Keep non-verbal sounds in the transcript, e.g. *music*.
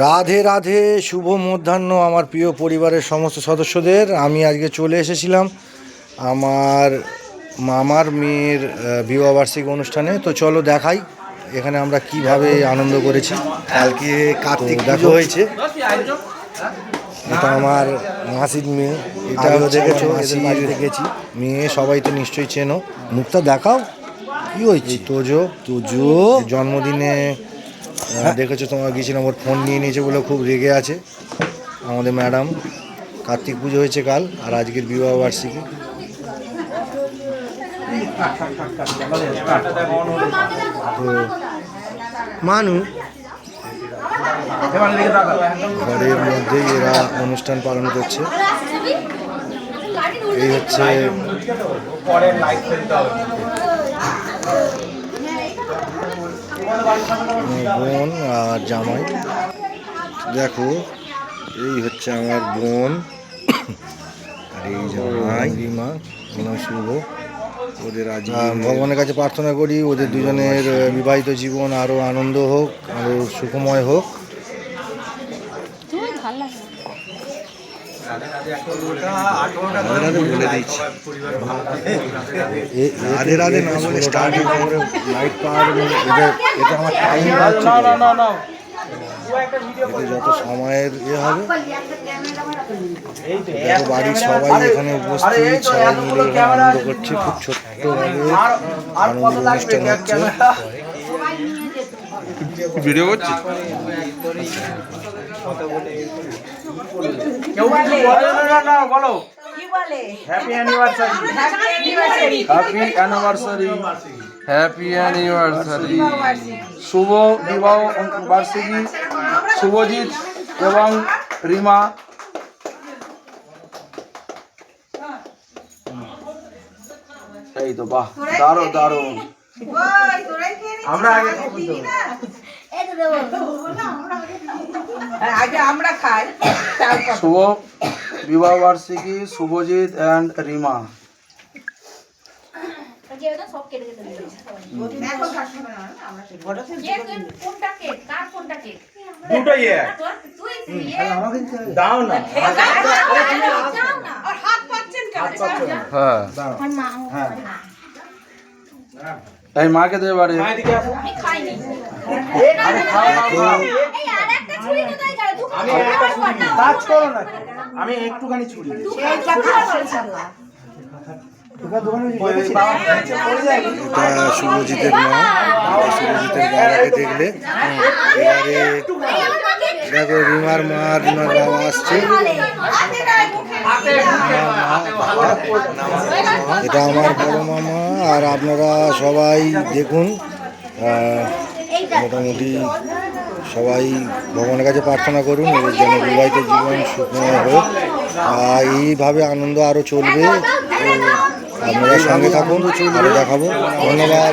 রাধে রাধে শুভ মধ্যাহ্ন আমার প্রিয় পরিবারের সমস্ত সদস্যদের। আমি আজকে চলে এসেছিলাম আমার মামার মেয়ের বিবাহবার্ষিক অনুষ্ঠানে। তো চলো দেখাই এখানে আমরা কীভাবে আনন্দ করেছি। কালকে কার্তিক দেখো হয়েছে। এটা আমার মাসির মেয়ে। এটাও দেখেছ বাড়িতে মেয়ে সবাই তো নিশ্চয়ই চেনো। মুখটা দেখাও। কি হয়েছে? তোজো। তোজো। জন্মদিনে দেখেছ তোমার গিয়েছিলাম ওর ফোন নিয়ে নিয়েছে বলে খুব রেগে আছে। আমাদের ম্যাডাম কার্তিক পুজো হয়েছে কাল আর আজকের বিবাহ বার্ষিকী। তো মানু। ঘরের মধ্যেই এরা অনুষ্ঠান পালন করছে। এই হচ্ছে বোন আর জামাই। দেখো এই হচ্ছে আমার বোন আর এই জামাই। রিমা ওনার শুভ। ওদের আজ ভগবানের কাছে প্রার্থনা করি ওদের দুজনের বিবাহিত জীবন আরও আনন্দ হোক আরও সুখময় হোক। রাধে রাধে না লাইট এটা এটা আমার টাইম যত সময়ের ইয়ে হবে দেখো বাড়ির সবাই এখানে উপস্থিত, সবাই মিলে এখানে আনন্দ করছে, খুব ছোট্টভাবে আনন্দ অনুষ্ঠান হচ্ছে। ভিডিও করছি? কেউ কিছু বলে না, বলো। Happy anniversary happy anniversary happy anniversary শুভ বিবাহ বার্ষিকী শুভজিৎ এবং রিমা। এই তো বাহ দারুণ দারুণ। আমরা আগে *laughs* আগে আমরা খাই শুভ বিবাহ বার্ষিকী শুভজিৎ অ্যান্ড রিমা। দাও না। যাও না আর হাত পাচ্ছেন কেন? হ্যাঁ। আমার মা এই মাকে দেবে বাড়ি। কাজ করো না আমি একটুখানি ছুরি পড়ে যায় এটা শুভজিতের মা শুভজিতের বাবাকে দেখলে? এবারে দেখো রিমার মা রিমার বাবা আসছে। এটা আমার বড় মামা, আর আপনারা সবাই দেখুন মোটামুটি সবাই ভগবানের কাছে প্রার্থনা করুন এদের যেন বিবাহিত জীবন সুখময় হোক, আর এইভাবে আনন্দ আরও চলবে। আপনারা সঙ্গে থাকুন দেখাবো। ধন্যবাদ।